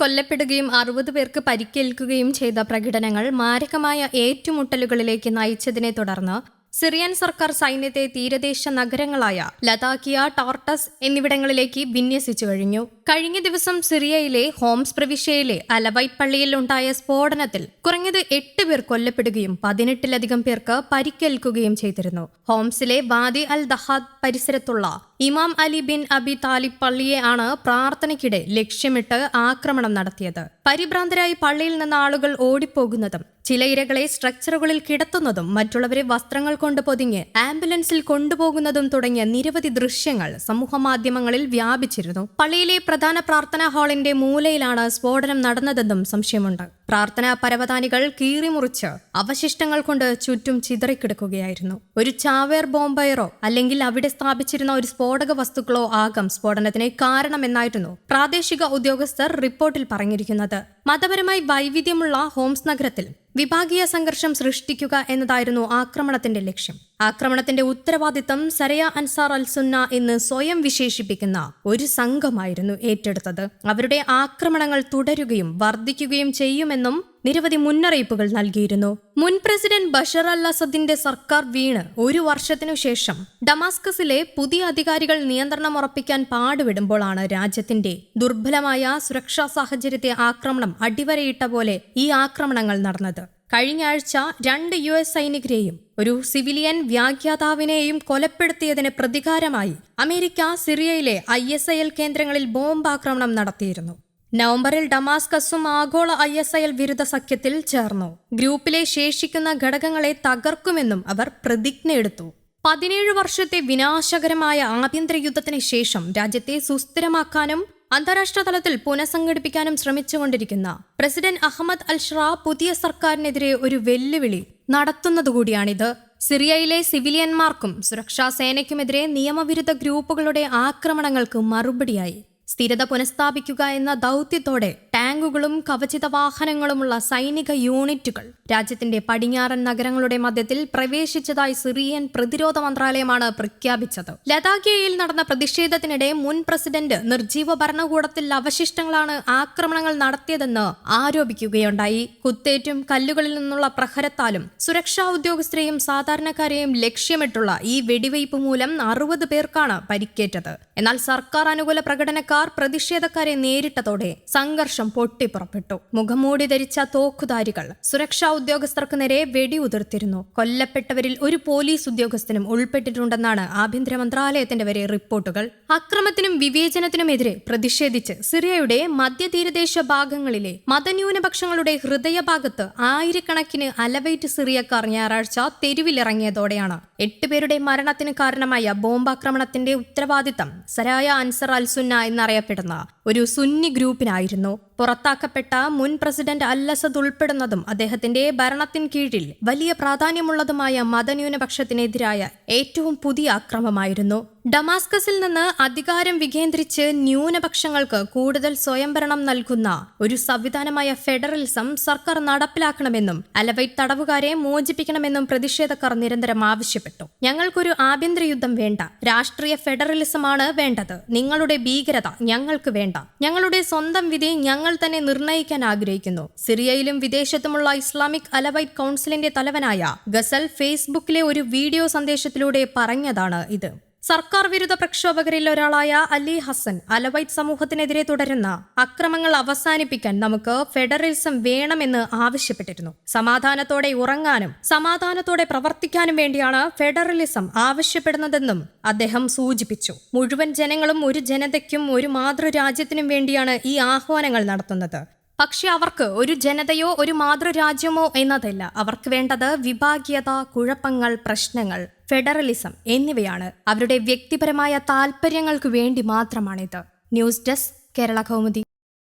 കൊല്ലപ്പെടുകയും അറുപത് പേർക്ക് പരിക്കേൽക്കുകയും ചെയ്ത പ്രകടനങ്ങൾ മാരകമായ ഏറ്റുമുട്ടലുകളിലേക്ക് നയിച്ചതിനെ തുടർന്ന് സിറിയൻ സർക്കാർ സൈന്യത്തെ തീരദേശ നഗരങ്ങളായ ലതാക്കിയ ടോർട്ടസ് എന്നിവിടങ്ങളിലേക്ക് വിന്യസിച്ചു കഴിഞ്ഞു. കഴിഞ്ഞ ദിവസം സിറിയയിലെ ഹോംസ് പ്രവിശ്യയിലെ അലവൈറ്റ് പള്ളിയിൽ ഉണ്ടായ സ്ഫോടനത്തിൽ കുറഞ്ഞത് എട്ട് പേർ കൊല്ലപ്പെടുകയും പതിനെട്ടിലധികം പേർക്ക് പരിക്കേൽക്കുകയും ചെയ്തിരുന്നു. ഹോംസിലെ വാദി അൽ ദഹാദ് പരിസരത്തുള്ള ഇമാം അലി ബിൻ അബി താലിബ് പള്ളിയെ ആണ് പ്രാർത്ഥനയ്ക്കിടെ ലക്ഷ്യമിട്ട് ആക്രമണം നടത്തിയത്. പരിഭ്രാന്തരായി പള്ളിയിൽ നിന്ന് ആളുകൾ ഓടിപ്പോകുന്നതും ചില ഇരകളെ സ്ട്രക്ചറുകളിൽ കിടത്തുന്നതും മറ്റുള്ളവരെ വസ്ത്രങ്ങൾ കൊണ്ട് പൊതിഞ്ഞ് ആംബുലൻസിൽ കൊണ്ടുപോകുന്നതും തുടങ്ങിയ നിരവധി ദൃശ്യങ്ങൾ സമൂഹമാധ്യമങ്ങളിൽ വ്യാപിച്ചിരുന്നു. പള്ളിയിലെ പ്രധാന പ്രാർത്ഥനാ ഹാളിന്റെ മൂലയിലാണ് സ്ഫോടനം നടന്നതെന്നും സംശയമുണ്ട്. പ്രാർത്ഥനാ പരവതാനികൾ കീറിമുറിച്ച് അവശിഷ്ടങ്ങൾ കൊണ്ട് ചുറ്റും ചിതറിക്കിടക്കുകയായിരുന്നു. ഒരു ചാവേർ ബോംബയറോ അല്ലെങ്കിൽ അവിടെ സ്ഥാപിച്ചിരുന്ന ഒരു സ്ഫോടക വസ്തുക്കളോ ആകാം സ്ഫോടനത്തിന് കാരണമെന്നായിരുന്നു പ്രാദേശിക ഉദ്യോഗസ്ഥർ റിപ്പോർട്ടിൽ പറഞ്ഞിരിക്കുന്നത്. മതപരമായി വൈവിധ്യമുള്ള ഹോംസ് നഗരത്തിൽ വിഭാഗീയ സംഘർഷം സൃഷ്ടിക്കുക എന്നതായിരുന്നു ആക്രമണത്തിന്റെ ലക്ഷ്യം. ആക്രമണത്തിന്റെ ഉത്തരവാദിത്തം സരയ അൻസാർ അൽ സുന്ന എന്ന് സ്വയം വിശേഷിപ്പിക്കുന്ന ഒരു സംഘമായിരുന്നു ഏറ്റെടുത്തത്. അവരുടെ ആക്രമണങ്ങൾ തുടരുകയും വർദ്ധിക്കുകയും ചെയ്യുമെന്നും നിരവധി മുന്നറിയിപ്പുകൾ നൽകിയിരുന്നു. മുൻ പ്രസിഡന്റ് ബഷർ അൽ അസദിന്റെ സർക്കാർ വീണ് ഒരു വർഷത്തിനു ശേഷം ഡമാസ്കസിലെ പുതിയ അധികാരികൾ നിയന്ത്രണം ഉറപ്പിക്കാൻ പാടുവിടുമ്പോഴാണ് രാജ്യത്തിന്റെ ദുർബലമായ സുരക്ഷാ സാഹചര്യത്തെ ആക്രമണം അടിവരയിട്ട പോലെ ഈ ആക്രമണങ്ങൾ നടന്നത്. കഴിഞ്ഞ ആഴ്ച രണ്ട് യു എസ് സൈനികരെയും ഒരു സിവിലിയൻ വ്യാഖ്യാതാവിനെയും കൊലപ്പെടുത്തിയതിന് പ്രതികാരമായി അമേരിക്ക സിറിയയിലെ ഐ എസ് ഐ എൽ കേന്ദ്രങ്ങളിൽ ബോംബാക്രമണം നടത്തിയിരുന്നു. നവംബറിൽ ഡമാസ്കസും ആഗോള ഐ എസ് ഐ എൽ വിരുദ്ധ സഖ്യത്തിൽ ചേർന്നു. ഗ്രൂപ്പിലെ ശേഷിക്കുന്ന ഘടകങ്ങളെ തകർക്കുമെന്നും അവർ പ്രതിജ്ഞയെടുത്തു പതിനേഴ് വർഷത്തെ വിനാശകരമായ ആഭ്യന്തര യുദ്ധത്തിന് ശേഷം രാജ്യത്തെ സുസ്ഥിരമാക്കാനും അന്താരാഷ്ട്ര തലത്തിൽ പുനഃസംഘടിപ്പിക്കാനും ശ്രമിച്ചുകൊണ്ടിരിക്കുന്ന പ്രസിഡന്റ് അഹമ്മദ് അൽ ഷ്രാ പുതിയ സർക്കാരിനെതിരെ ഒരു വെല്ലുവിളി നടത്തുന്നതുകൂടിയാണിത്. സിറിയയിലെ സിവിലിയന്മാർക്കും സുരക്ഷാ സേനയ്ക്കുമെതിരെ നിയമവിരുദ്ധ ഗ്രൂപ്പുകളുടെ ആക്രമണങ്ങൾക്ക് മറുപടിയായി. സ്ഥിരത പുനഃസ്ഥാപിക്കുക എന്ന ദൗത്യത്തോടെ ടാങ്കുകളും കവചിത വാഹനങ്ങളുമുള്ള സൈനിക യൂണിറ്റുകൾ രാജ്യത്തിന്റെ പടിഞ്ഞാറൻ നഗരങ്ങളുടെ മധ്യത്തിൽ പ്രവേശിച്ചതായി സിറിയൻ പ്രതിരോധ മന്ത്രാലയമാണ് പ്രഖ്യാപിച്ചത്. ലതാക്കിയയിൽ നടന്ന പ്രതിഷേധത്തിനിടെ മുൻ പ്രസിഡന്റ് നിർജീവ ഭരണകൂടത്തിൽ അവശിഷ്ടങ്ങളാണ് ആക്രമണങ്ങൾ നടത്തിയതെന്ന് ആരോപിക്കുകയുണ്ടായി. കുത്തേറ്റും കല്ലുകളിൽ നിന്നുള്ള പ്രഹരത്താലും സുരക്ഷാ ഉദ്യോഗസ്ഥരെയും സാധാരണക്കാരെയും ലക്ഷ്യമിട്ടുള്ള ഈ വെടിവയ്പ് മൂലം അറുപത് പേർക്കാണ് പരിക്കേറ്റത്. എന്നാൽ സർക്കാർ അനുകൂല പ്രകടനക്കാർ പ്രതിഷേധക്കാരെ നേരിട്ടതോടെ സംഘർഷം പൊട്ടിപ്പുറപ്പെട്ടു. മുഖംമൂടി ധരിച്ച തോക്കുധാരികൾ സുരക്ഷാ ഉദ്യോഗസ്ഥർക്ക് നേരെ വെടിയുതിർത്തിരുന്നു. കൊല്ലപ്പെട്ടവരിൽ ഒരു പോലീസ് ഉദ്യോഗസ്ഥനും ഉൾപ്പെട്ടിട്ടുണ്ടെന്നാണ് ആഭ്യന്തര മന്ത്രാലയത്തിന്റെ വരെ റിപ്പോർട്ടുകൾ. അക്രമത്തിനും വിവേചനത്തിനുമെതിരെ പ്രതിഷേധിച്ച് സിറിയയുടെ മധ്യതീരദേശ ഭാഗങ്ങളിലെ മതന്യൂനപക്ഷങ്ങളുടെ ഹൃദയഭാഗത്ത് ആയിരക്കണക്കിന് അലവൈറ്റ് സിറിയക്കാർ ഞായറാഴ്ച തെരുവിലിറങ്ങിയതോടെയാണ്. എട്ടുപേരുടെ മരണത്തിന് കാരണമായ ബോംബാക്രമണത്തിന്റെ ഉത്തരവാദിത്തം സരായ അൻസർ അൽസുന്ന എന്നറിയപ്പെടുന്ന ഒരു സുന്നി ഗ്രൂപ്പിനായിരുന്നു. പുറത്താക്കപ്പെട്ട മുൻ പ്രസിഡന്റ് അല്ലസദ് ഉൾപ്പെടുന്നതും അദ്ദേഹത്തിന്റെ ഭരണത്തിൻ കീഴിൽ വലിയ പ്രാധാന്യമുള്ളതുമായ മതന്യൂനപക്ഷത്തിനെതിരായ ഏറ്റവും പുതിയ അക്രമമായിരുന്നു. ഡമാസ്കസിൽ നിന്ന് അധികാരം വികേന്ദ്രിച്ച് ന്യൂനപക്ഷങ്ങൾക്ക് കൂടുതൽ സ്വയംഭരണം നൽകുന്ന ഒരു സംവിധാനമായ ഫെഡറലിസം സർക്കാർ നടപ്പിലാക്കണമെന്നും അലവൈറ്റ് തടവുകാരെ മോചിപ്പിക്കണമെന്നും പ്രതിഷേധക്കാർ നിരന്തരം ആവശ്യപ്പെട്ടു. ഞങ്ങൾക്കൊരു ആഭ്യന്തര യുദ്ധം വേണ്ട. രാഷ്ട്രീയ ഫെഡറലിസമാണ് വേണ്ടത്. നിങ്ങളുടെ ഭീകരത ഞങ്ങൾക്ക് വേണ്ട. ഞങ്ങളുടെ സ്വന്തം വിധി ഞങ്ങൾ തന്നെ നിർണയിക്കാൻ ആഗ്രഹിക്കുന്നു. സിറിയയിലും വിദേശത്തുമുള്ള ഇസ്ലാമിക് അലവൈറ്റ് കൗൺസിലിന്റെ തലവനായ ഗസൽ ഫേസ്ബുക്കിലെ ഒരു വീഡിയോ സന്ദേശത്തിലൂടെ പറഞ്ഞതാണ് ഇത്. സർക്കാർ വിരുദ്ധ പ്രക്ഷോഭകരിൽ ഒരാളായ അലി ഹസൻ അലവൈറ്റ് സമൂഹത്തിനെതിരെ തുടരുന്ന അക്രമങ്ങൾ അവസാനിപ്പിക്കാൻ നമുക്ക് ഫെഡറലിസം വേണമെന്ന് ആവശ്യപ്പെട്ടിരുന്നു. സമാധാനത്തോടെ ഉറങ്ങാനും സമാധാനത്തോടെ പ്രവർത്തിക്കാനും വേണ്ടിയാണ് ഫെഡറലിസം ആവശ്യപ്പെടുന്നതെന്നും അദ്ദേഹം സൂചിപ്പിച്ചു. മുഴുവൻ ജനങ്ങളും ഒരു ജനതയ്ക്കും ഒരു മാതൃരാജ്യത്തിനും വേണ്ടിയാണ് ഈ ആഹ്വാനങ്ങൾ നടത്തുന്നത്. പക്ഷെ അവർക്ക് ഒരു ജനതയോ ഒരു മാതൃരാജ്യമോ എന്നതല്ല. അവർക്ക് വേണ്ടത് വിഭാഗീയത കുഴപ്പങ്ങൾ പ്രശ്നങ്ങൾ ഫെഡറലിസം എന്നിവയാണ്. അവരുടെ വ്യക്തിപരമായ താൽപ്പര്യങ്ങൾക്ക് വേണ്ടി മാത്രമാണിത്. News desk Kerala Kaumudi.